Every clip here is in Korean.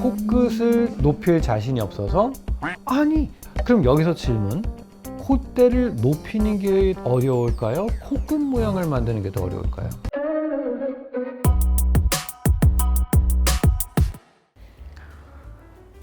코끝을 높일 자신이 없어서 아니 그럼 여기서 질문 콧대를 높이는 게 어려울까요? 코끝 모양을 만드는 게 더 어려울까요?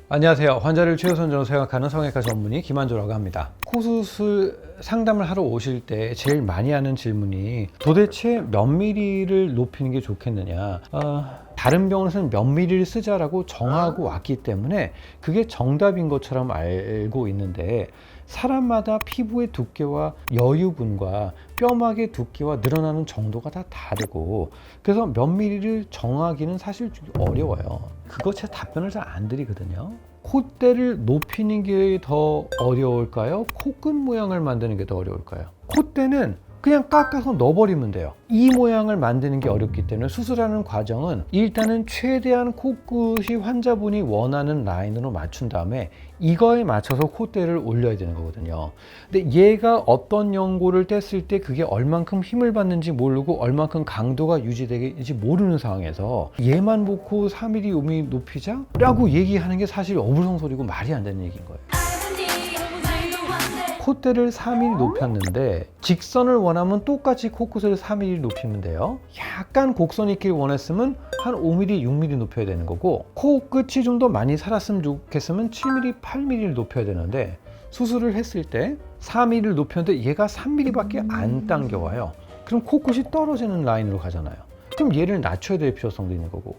안녕하세요. 환자를 최우선적으로 생각하는 성형외과 전문의 김한조라고 합니다. 코 수술 상담을 하러 오실 때 제일 많이 하는 질문이 도대체 몇 미리를 높이는 게 좋겠느냐? 어, 다른 병원에서는 몇 미리를 쓰자라고 정하고 왔기 때문에 그게 정답인 것처럼 알고 있는데 사람마다 피부의 두께와 여유분과 뼈막의 두께와 늘어나는 정도가 다 다르고 그래서 몇 미리를 정하기는 사실 좀 어려워요. 그거 제 답변을 잘 안 드리거든요. 콧대를 높이는 게 더 어려울까요? 코끝 모양을 만드는 게 더 어려울까요? 콧대는 그냥 깎아서 넣어버리면 돼요. 이 모양을 만드는 게 어렵기 때문에 수술하는 과정은 일단은 최대한 코끝이 환자분이 원하는 라인으로 맞춘 다음에 이거에 맞춰서 콧대를 올려야 되는 거거든요. 근데 얘가 어떤 연고를 뗐을 때 그게 얼만큼 힘을 받는지 모르고 얼만큼 강도가 유지되는지 모르는 상황에서 얘만 놓고 4mm, 5mm 높이자? 라고 얘기하는 게 사실 어불성설이고 말이 안 되는 얘기인 거예요. 콧대를 3mm 높였는데 직선을 원하면 똑같이 코끝을 3mm 높이면 돼요. 약간 곡선 있길 원했으면 한 5mm, 6mm 높여야 되는 거고 코끝이 좀 더 많이 살았으면 좋겠으면 7mm, 8mm를 높여야 되는데 수술을 했을 때 4mm를 높였는데 얘가 3mm밖에 안 당겨와요. 그럼 코끝이 떨어지는 라인으로 가잖아요. 그럼 얘를 낮춰야 될 필요성도 있는 거고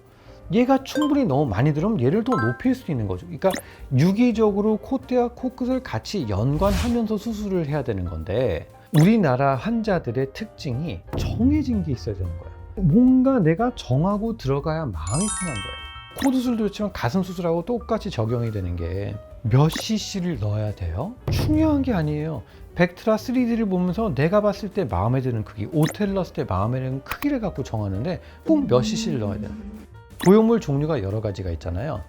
얘가 충분히 너무 많이 들으면 얘를 더 높일 수 있는 거죠. 그러니까 유기적으로 콧대와 코끝을 같이 연관하면서 수술을 해야 되는 건데 우리나라 환자들의 특징이 정해진 게 있어야 되는 거예요. 뭔가 내가 정하고 들어가야 마음이 편한 거예요. 코 수술도 그렇지만 가슴 수술하고 똑같이 적용이 되는 게 몇 cc를 넣어야 돼요? 중요한 게 아니에요. 벡트라 3D를 보면서 내가 봤을 때 마음에 드는 크기, 오텔을 넣었을 때 마음에 드는 크기를 갖고 정하는데 꼭 몇 cc를 넣어야 거예요. 보형물 종류가 여러 가지가 있잖아요.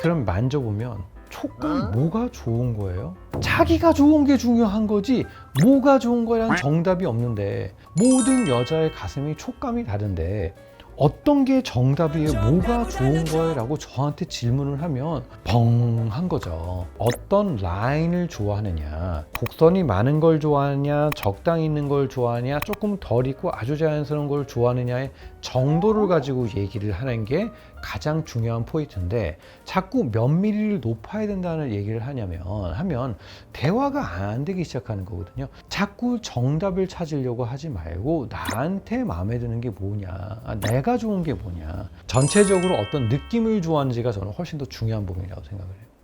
그럼 만져보면 촉감 뭐가 좋은 거예요? 자기가 좋은 게 중요한 거지 뭐가 좋은 거랑 정답이 없는데 모든 여자의 가슴이 촉감이 다른데 어떤 게 정답이에요? 뭐가 좋은 거예요? 라고 저한테 질문을 하면 벙 한 거죠. 어떤 라인을 좋아하느냐, 곡선이 많은 걸 좋아하느냐, 적당히 있는 걸 좋아하느냐, 조금 덜 있고 아주 자연스러운 걸 좋아하느냐의 정도를 가지고 얘기를 하는 게 가장 중요한 포인트인데 자꾸 몇 미리를 높아야 된다는 얘기를 하냐면 하면 대화가 안 되기 시작하는 거거든요. 자꾸 정답을 찾으려고 하지 말고 나한테 마음에 드는 게 뭐냐, 아, 내가 좋은 게 뭐냐, 전체적으로 어떤 느낌을 좋아하는지가 저는 훨씬 더 중요한 부분이라고 생각을 해요.